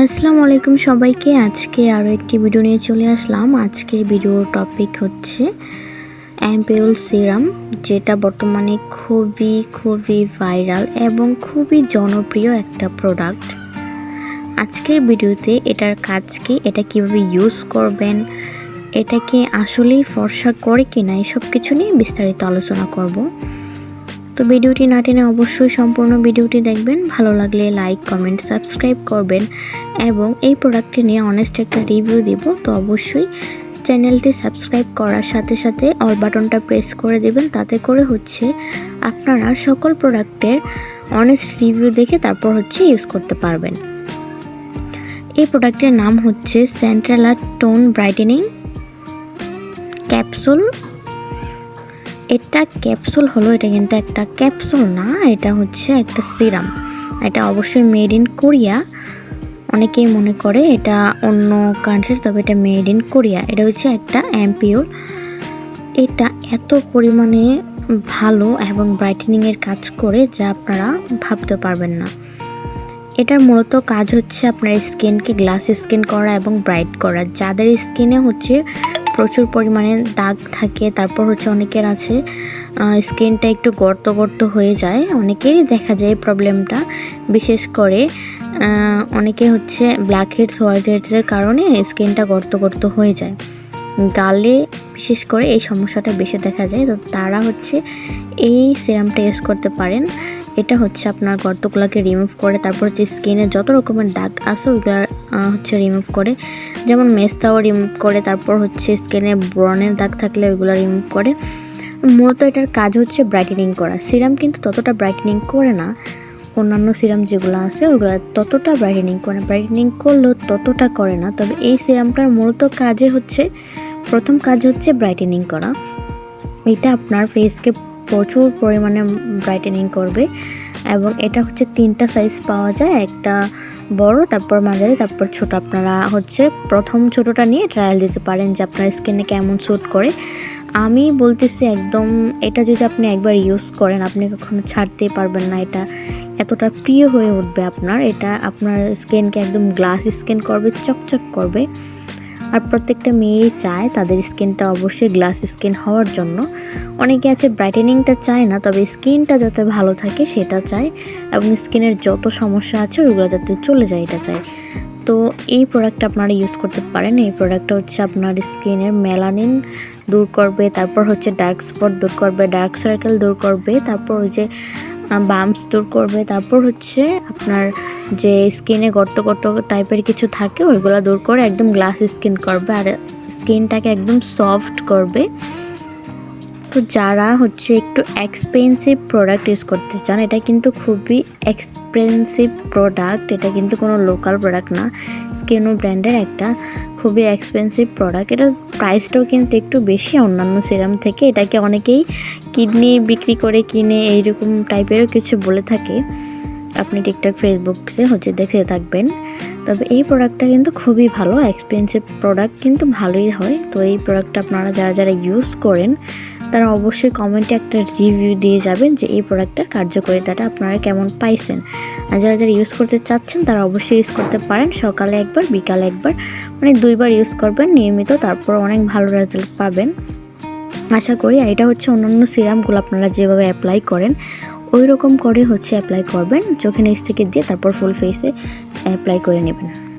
আসসালামু আলাইকুম সবাইকে। আজকে আরও একটি ভিডিও নিয়ে চলে আসলাম। আজকের ভিডিওর টপিক হচ্ছে অ্যাম্পিউল সিরাম যেটা বর্তমানে খুবই খুবই ভাইরাল এবং খুবই জনপ্রিয় একটা প্রোডাক্ট আজকের ভিডিওতে এটার কাজ কি, এটা কীভাবে ইউজ করবেন এটাকে আসলেই ফর্সা করে কিনা, এসব কিছু নিয়ে বিস্তারিত আলোচনা করব। তো ভিডিওটি না টেনে অবশ্যই সম্পূর্ণ ভিডিওটি দেখবেন। ভালো লাগলে লাইক কমেন্ট সাবস্ক্রাইব করবেন এবং এই প্রোডাক্টটি নিয়ে অনেস্ট একটা রিভিউ দিব। তো অবশ্যই চ্যানেলটি সাবস্ক্রাইব করার সাথে সাথে অল বাটনটা প্রেস করে দেবেন। তাতে করে হচ্ছে আপনারা সকল প্রোডাক্টের অনেস্ট রিভিউ দেখে তারপর হচ্ছে ইউজ করতে পারবেন। এই প্রোডাক্টের নাম হচ্ছে সেন্ট্রালা টোন ব্রাইটেনিং ক্যাপসুল এটা ক্যাপসুল হলো, এটা কিন্তু একটা ক্যাপসুল না, এটা হচ্ছে একটা সিরাম। এটা অবশ্যই মেড ইন কোরিয়া অনেকেই মনে করে এটা অন্য কান্ট্রির তবে এটা মেড ইন কোরিয়া এটা হচ্ছে একটা অ্যাম্পিওল এটা এত পরিমাণে ভালো এবং ব্রাইটেনিংয়ের কাজ করে যা আপনারা ভাবতে পারবেন না। এটার মূলত কাজ হচ্ছে আপনার স্কিনকে গ্লাস স্কিন করা এবং ব্রাইট করা। যাদের স্কিনে হচ্ছে প্রচুর পরিমাণে দাগ থাকে, তারপর হচ্ছে অনেকের আছে স্কিনটা একটু গর্ত গর্ত হয়ে যায়, অনেকেরই দেখা যায় প্রবলেমটা বিশেষ করে অনেকে হচ্ছে ব্ল্যাক হেডস হোয়াইট হেডসের কারণে স্কিনটা গর্ত গর্ত হয়ে যায়। গালে বিশেষ করে এই সমস্যাটা বেশি দেখা যায়, তো তারা হচ্ছে এই সিরামটা ইউজ করতে পারেন। এটা হচ্ছে আপনার গর্তগুলোকে রিমুভ করে, তারপর হচ্ছে স্কিনে যত রকমের দাগ আছে ওইগুলো হচ্ছে রিমুভ করে। যেমন মেস্তাও রিমুভ করে, তারপর হচ্ছে স্কিনে ব্রনের দাগ থাকলে ওইগুলো রিমুভ করে। মূলত এটার কাজ হচ্ছে ব্রাইটেনিং করা। সিরাম কিন্তু ততটা ব্রাইটেনিং করে না। অন্যান্য সিরাম যেগুলো আছে, ওগুলো ততটা ব্রাইটেনিং করে না। ব্রাইটেনিং করলেও ততটা করে না। তবে এই সিরামটার মূলত কাজে হচ্ছে, প্রথম কাজ হচ্ছে ব্রাইটেনিং করা। এটা আপনার ফেসকে প্রচুর পরিমাণে ব্রাইটেনিং করবে এবং এটা হচ্ছে তিনটা সাইজ পাওয়া যায়, একটা বড়, তারপর মাঝারি, তারপর ছোট। আপনারা হচ্ছে প্রথম ছোটটা নিয়ে ট্রায়াল দিতে পারেন যে আপনার স্কিনে কেমন স্যুট করে। আমি বলতেছি একদম, এটা যদি আপনি একবার ইউজ করেন, আপনি কখনো ছাড়তেই পারবেন না এটা। এতটা প্রিয় হয়ে উঠবে আপনার, এটা আপনার স্কিনকে একদম গ্লাস স্কিন করবে, চকচক করবে। আর প্রত্যেকটা মেয়েই চায় তাদের স্কিনটা অবশ্যই গ্লাস স্কিন হওয়ার জন্য। অনেকে আছে ব্রাইটেনিংটা চায় না, তবে স্কিনটা যাতে ভালো থাকে সেটা চায় এবং স্কিনের যত সমস্যা আছে ওইগুলো যাতে চলে যায় এটা চায়। তো এই প্রোডাক্টটা আপনারা ইউজ করতে পারেন। এই প্রোডাক্টটা হচ্ছে আপনার স্কিনের মেলানিন দূর করবে, তারপর হচ্ছে ডার্ক স্পট দূর করবে ডার্ক সার্কেল দূর করবে, তারপর ওই যে বাম্পস দূর করবে। তারপর হচ্ছে আপনার যে স্কিনে গর্ত গর্ত টাইপের কিছু থাকে, ওইগুলো দূর করে একদম গ্লাস স্কিন করবে। আর স্কিনটাকে একদম সফট করবে। তো যারা হচ্ছে একটু এক্সপেন্সিভ প্রোডাক্ট ইউজ করতে চান, এটা কিন্তু খুবই এক্সপেন্সিভ প্রোডাক্ট এটা কিন্তু কোনো লোকাল প্রোডাক্ট না। স্কেনো ব্র্যান্ডের একটা খুবই এক্সপেন্সিভ প্রোডাক্ট এটার প্রাইসটাও কিন্তু একটু বেশি অন্যান্য সিরাম থেকে। এটাকে অনেকেই কিডনি বিক্রি করে কিনে এইরকম টাইপেরও কিছু বলে থাকে। আপনি টিকটক ফেসবুকসে হচ্ছে দেখে থাকবেন। তবে এই প্রোডাক্টটা কিন্তু খুবই ভালো এক্সপেন্সিভ প্রোডাক্ট কিন্তু ভালোই হয়। তো এই প্রোডাক্টটা আপনারা যারা যারা ইউজ করেন, তারা অবশ্যই কমেন্টে একটা রিভিউ দিয়ে যাবেন যে এই প্রোডাক্টটার কার্যকারিতাটা আপনারা কেমন পাইছেন। আর যারা যারা ইউজ করতে চাচ্ছেন, তারা অবশ্যই ইউজ করতে পারেন। সকালে একবার, বিকালে একবার মানে দুইবার ইউজ করবেন। নিয়মিত তারপর অনেক ভালো রেজাল্ট পাবেন। আশা করি এটা হচ্ছে অন্যান্য সিরামগুলো আপনারা যেভাবে অ্যাপ্লাই করেন ওই রকম করে হচ্ছে অ্যাপ্লাই করবেন চোখে নিচ থেকে দিয়ে তারপর ফুল ফেসে অ্যাপ্লাই করে নেবেন।